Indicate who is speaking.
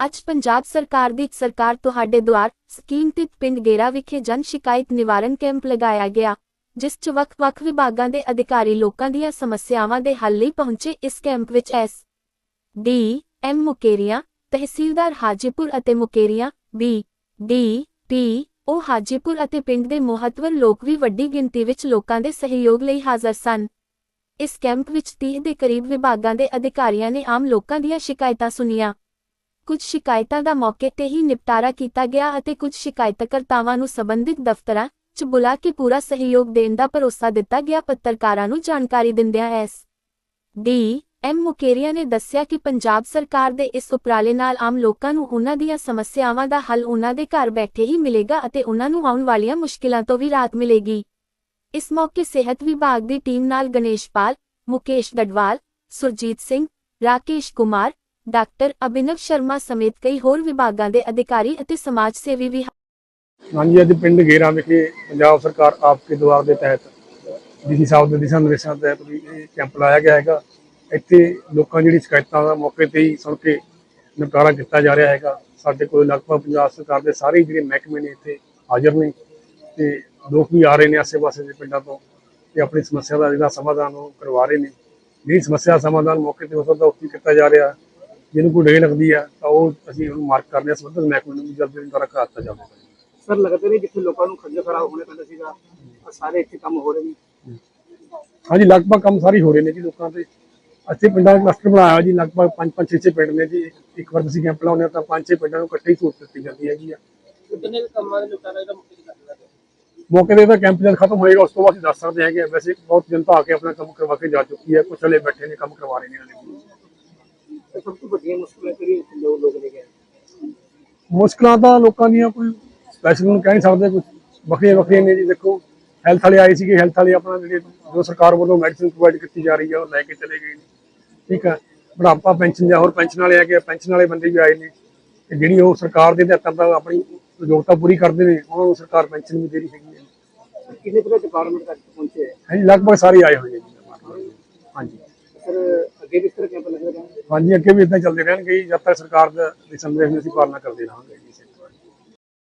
Speaker 1: ਅੱਜ ਪੰਜਾਬ ਸਰਕਾਰ ਦੀ ਸਰਕਾਰ ਤੁਹਾਡੇ ਦੁਆਰ, ਸਕੀਮ ਤਹਿਤ ਪਿੰਡ ਗੇਰਾ ਵਿਖੇ ਜਨ ਸ਼ਿਕਾਇਤ ਨਿਵਾਰਨ ਕੈਂਪ ਲਗਾਇਆ ਗਿਆ, ਜਿਸ 'ਚ ਵੱਖ-ਵੱਖ ਵਿਭਾਗਾਂ ਦੇ ਅਧਿਕਾਰੀ ਲੋਕਾਂ ਦੀਆਂ ਸਮੱਸਿਆਵਾਂ ਦੇ ਹੱਲ ਲਈ ਪਹੁੰਚੇ ਇਸ ਕੈਂਪ ਵਿੱਚ ਐਸ ਡੀ, ਐਮ ਮੁਕੇਰੀਆਂ, ਤਹਿਸੀਲਦਾਰ ਹਾਜੀਪੁਰ ਅਤੇ ਮੁਕੇਰੀਆਂ, ਬੀ, ਡੀ ਪੀ ਉਹ ਹਾਜੀਪੁਰ ਅਤੇ ਪਿੰਡ ਦੇ ਮਹੱਤਵਰ ਲੋਕ ਵੀ ਵੱਡੀ ਗਿਣਤੀ ਵਿੱਚ ਲੋਕਾਂ ਦੇ ਸਹਿਯੋਗ ਲਈ ਹਾਜ਼ਰ ਸਨ। ਇਸ ਕੈਂਪ ਵਿੱਚ 30 ਦੇ ਕਰੀਬ ਵਿਭਾਗਾਂ ਦੇ ਅਧਿਕਾਰੀਆਂ ਨੇ ਆਮ ਲੋਕਾਂ ਦੀਆਂ ਸ਼ਿਕਾਇਤਾਂ ਸੁਣੀਆਂ। ਕੁਝ ਸ਼ਿਕਾਇਤਾਂ ਦਾ ਮੌਕੇ ਤੇ ਹੀ ਨਿਪਟਾਰਾ ਕੀਤਾ ਗਿਆ ਅਤੇ ਕੁਝ ਸ਼ਿਕਾਇਤਕਰਤਾਵਾਂ ਨੂੰ ਸੰਬੰਧਿਤ ਦਫ਼ਤਰਾਂ 'ਚ ਬੁਲਾ ਕੇ ਪੂਰਾ ਸਹਿਯੋਗ ਦੇਣ ਦਾ ਭਰੋਸਾ ਦਿੱਤਾ ਗਿਆ, ਪੱਤਰਕਾਰਾਂ ਨੂੰ ਜਾਣਕਾਰੀ ਦਿੰਦਿਆਂ ਐਸ ਡੀ ਐਮ ਮੁਕੇਰੀਆ ਨੇ ਦੱਸਿਆ ਕਿ ਪੰਜਾਬ ਸਰਕਾਰ ਦੇ ਇਸ ਉਪਰਾਲੇ ਨਾਲ ਆਮ ਲੋਕਾਂ ਨੂੰ ਉਹਨਾਂ ਦੀਆਂ ਸਮੱਸਿਆਵਾਂ ਦਾ ਹੱਲ ਉਹਨਾਂ ਦੇ ਘਰ ਬੈਠੇ ਹੀ ਮਿਲੇਗਾ ਅਤੇ ਉਹਨਾਂ ਨੂੰ ਆਉਣ ਵਾਲੀਆਂ ਮੁਸ਼ਕਿਲਾਂ ਤੋਂ ਵੀ ਰਾਹਤ ਮਿਲੇਗੀ। ਇਸ ਮੌਕੇ ਸਿਹਤ ਵਿਭਾਗ ਦੀ ਟੀਮ ਨਾਲ ਗਣੇਸ਼ਪਾਲ, ਮੁਕੇਸ਼ ਗੜਵਾਲ, ਸੁਰਜੀਤ ਸਿੰਘ, ਰਾਕੇਸ਼ ਕੁਮਾਰ ਡਾਕਟਰ ਅਭਿਨਵ ਸ਼ਰਮਾ ਸਮੇਤ ਕਈ ਹੋਰ ਵਿਭਾਗਾਂ ਦੇ ਅਧਿਕਾਰੀ ਅਤੇ ਸਮਾਜ ਸੇਵੀ ਵੀ
Speaker 2: ਹਾਂਜੀ, ਅੱਜ ਪਿੰਡ ਗੇਰਾ ਵਿਖੇ ਪੰਜਾਬ ਸਰਕਾਰ ਆਪਕੇ ਦੁਆਰ ਦੇ ਤਹਿਤ ਡੀਸੀ ਸਾਹਿਬ ਦੇ ਦਿਸ਼ਾ ਨਿਰਦੇਸ਼ਾਂ ਤਹਿਤ ਵੀ ਇਹ ਕੈਂਪ ਲਾਇਆ ਗਿਆ ਹੈਗਾ। ਇੱਥੇ ਲੋਕਾਂ ਜਿਹੜੀ ਸ਼ਿਕਾਇਤਾਂ ਦਾ ਮੌਕੇ ਤੇ ਹੀ ਸੁਣ ਕੇ ਨਿਪਟਾਰਾ ਕੀਤਾ ਜਾ ਰਿਹਾ ਹੈਗਾ। ਸਾਡੇ ਕੋਲ ਲਗਭਗ ਪੰਜਾਬ ਸਰਕਾਰ ਦੇ ਸਾਰੇ ਜਿਹੜੇ ਮਹਿਕਮੇ ਨੇ ਇੱਥੇ ਹਾਜ਼ਰ ਨੇ ਤੇ ਲੋਕ ਵੀ ਆ ਰਹੇ ਨੇ ਆਸੇ-ਪਾਸੇ ਦੇ ਪਿੰਡਾਂ ਤੋਂ ਤੇ ਆਪਣੀ ਸਮੱਸਿਆ ਦਾ ਜਿਹੜਾ ਸਮਾਧਾਨ ਉਹ ਕਰਵਾ ਰਹੇ ਨੇ। ਜਿਹੜੀ ਸਮੱਸਿਆ ਦਾ ਸਮਾਧਾਨ ਮੌਕੇ ਤੇ ਹੋ ਸਕਦਾ ਉੱਥੇ ਕੀਤਾ ਜਾ ਰਿਹਾ। ਜਿਹਨੂੰ ਕੋਈ ਡੇ ਲੱਗਦੀ ਆ ਤਾਂ ਉਹ ਅਸੀਂ ਉਹਨੂੰ ਮਾਰਕ ਕਰਦੇ ਹਾਂ ਸੰਬੰਧਿਤ ਮਹਿਕਮੇ ਨੂੰ ਜਲਦੀ ਦੁਆਰਾ ਕਰਾ ਦਿੱਤਾ ਜਾਵੇਗਾ।
Speaker 3: ਸਰ ਲੱਗਦਾ ਨਹੀਂ ਜਿੱਥੇ ਲੋਕਾਂ ਨੂੰ ਖੱਜਲ ਖਰਾਬ ਹੋਣੇ ਪੈਂਦਾ ਸੀਗਾ ਸਾਰੇ ਇੱਥੇ ਕੰਮ ਹੋ ਰਹੇ ਨੇ।
Speaker 2: ਹਾਂਜੀ ਲਗਭਗ ਕੰਮ ਸਾਰੇ ਹੋ ਰਹੇ ਨੇ ਜੀ ਲੋਕਾਂ ਦੇ। ਅਸੀਂ ਪਿੰਡਾਂ ਦਾ ਕਲਸਟਰ ਬਣਾਇਆ ਜੀ ਲਗਭਗ 5-5 6-6 ਪਿੰਡ ਨੇ ਜੀ। ਇੱਕ ਵਾਰ ਅਸੀਂ ਕੈਂਪ ਲਾਉਂਦੇ ਹਾਂ ਤਾਂ 5-6 ਪਿੰਡਾਂ ਨੂੰ ਇਕੱਠੇ ਹੀ ਸਹੂਲਤ ਦਿੱਤੀ ਜਾਂਦੀ ਹੈਗੀ ਆ।
Speaker 3: ਕਿੰਨੇ ਕੰਮਾਂ ਦੇ ਨਿਪਟਾਰਾ ਇਹਦਾ ਮੁੱਖ ਕਰਦਾ
Speaker 2: ਮੌਕੇ ਤੇ ਤਾਂ ਕੈਂਪ ਜਦ ਖਤਮ ਹੋਏਗਾ ਉਸ ਤੋਂ ਬਾਅਦ ਅਸੀਂ ਦੱਸ ਸਕਦੇ ਹੈਗੇ ਵੈਸੇ ਬਹੁਤ ਜਨਤਾ ਆ ਕੇ ਆਪਣਾ ਕੰਮ ਕਰਵਾ ਕੇ ਜਾ ਚੁੱਕੀ ਹੈ ਕੁਛ ਹਲੇ ਬੈਠੇ ਨੇ ਕੰਮ ਕਰਵਾ ਰਹੇ ਨੇ ਹਲੇ।
Speaker 3: ਤੇ ਸਭ ਤੋਂ ਵੱਡੀਆਂ ਮੁਸ਼ਕਲਾਂ ਕਿਹੜੀ ਲੋਕ ਲੋਕ ਨੇ ਗਏ
Speaker 2: ਮੁਸ਼ਕਲਾਂ ਤਾਂ ਲੋਕਾਂ ਦੀਆਂ ਕੋਈ ਸਪੈਸ਼ਲ ਨੂੰ ਕਹਿ ਨਹੀਂ ਸਕਦੇ ਕੁਝ ਵੱਖਰੀਆਂ ਵੱਖਰੀਆਂ ਨੇ ਜੀ। ਦੇਖੋ ਹੈਲਥ ਵਾਲੇ ਆਏ ਸੀਗੇ ਹੈਲਥ ਵਾਲੇ ਆਪਣਾ ਜਿਹੜੇ ਜੋ ਸਰਕਾਰ ਵੱਲੋਂ ਮੈਡੀਸਿਨ ਪ੍ਰੋਵਾਈਡ ਕੀਤੀ ਜਾ ਰਹੀ ਹੈ ਉਹ ਲੈ ਕੇ ਚਲੇ ਗਏ ਠੀਕ ਹੈ ਬੁਢਾਪਾ ਪੈਨਸ਼ਨ ਜਾਂ ਹੋਰ ਪੈਨਸ਼ਨ ਵਾਲੇ ਆ ਗਏ ਪੈਨਸ਼ਨ ਵਾਲੇ ਬੰਦੇ ਵੀ ਆਏ ਨੇ। ਤੇ ਜਿਹੜੀ ਉਹ ਸਰਕਾਰ ਦੇ ਅਧਿਆਤਾਂ ਦਾ ਆਪਣੀ ਯੋਗਤਾ ਪੂਰੀ ਕਰਦੇ ਨੇ ਉਹਨਾਂ ਨੂੰ ਸਰਕਾਰ ਪੈਨਸ਼ਨ ਵੀ ਦੇ ਰਹੀ ਹੈਗੀ ਹੈ
Speaker 3: ਕਿੰਨੇ ਤਰ੍ਹਾਂ ਡਿਪਾਰਟਮੈਂਟ ਤੱਕ ਪਹੁੰਚੇ ਹੈ?
Speaker 2: ਹਾਂਜੀ ਲਗਭਗ ਸਾਰੇ ਆਏ ਹੋਏ ਨੇ ਜੀ। ਹਾਂਜੀ।
Speaker 3: ਸਰ ਅੱਗੇ ਵੀ ਇਸ ਤਰ੍ਹਾਂ ਕੈਂਪ ਲੱਗੇਗਾ
Speaker 2: ਹਾਂਜੀ ਅੱਗੇ ਵੀ ਇਦਾਂ ਚੱਲਦੇ ਰਹਿਣਗੇ ਜੀ, ਜਦ ਤੱਕ ਸਰਕਾਰ ਦਾ ਦਿਸ਼ਾ ਨਿਰਦੇਸ਼ ਦੀ ਅਸੀਂ ਪਾਲਣਾ ਕਰਦੇ ਰਹਾਂਗੇ। ਜੀ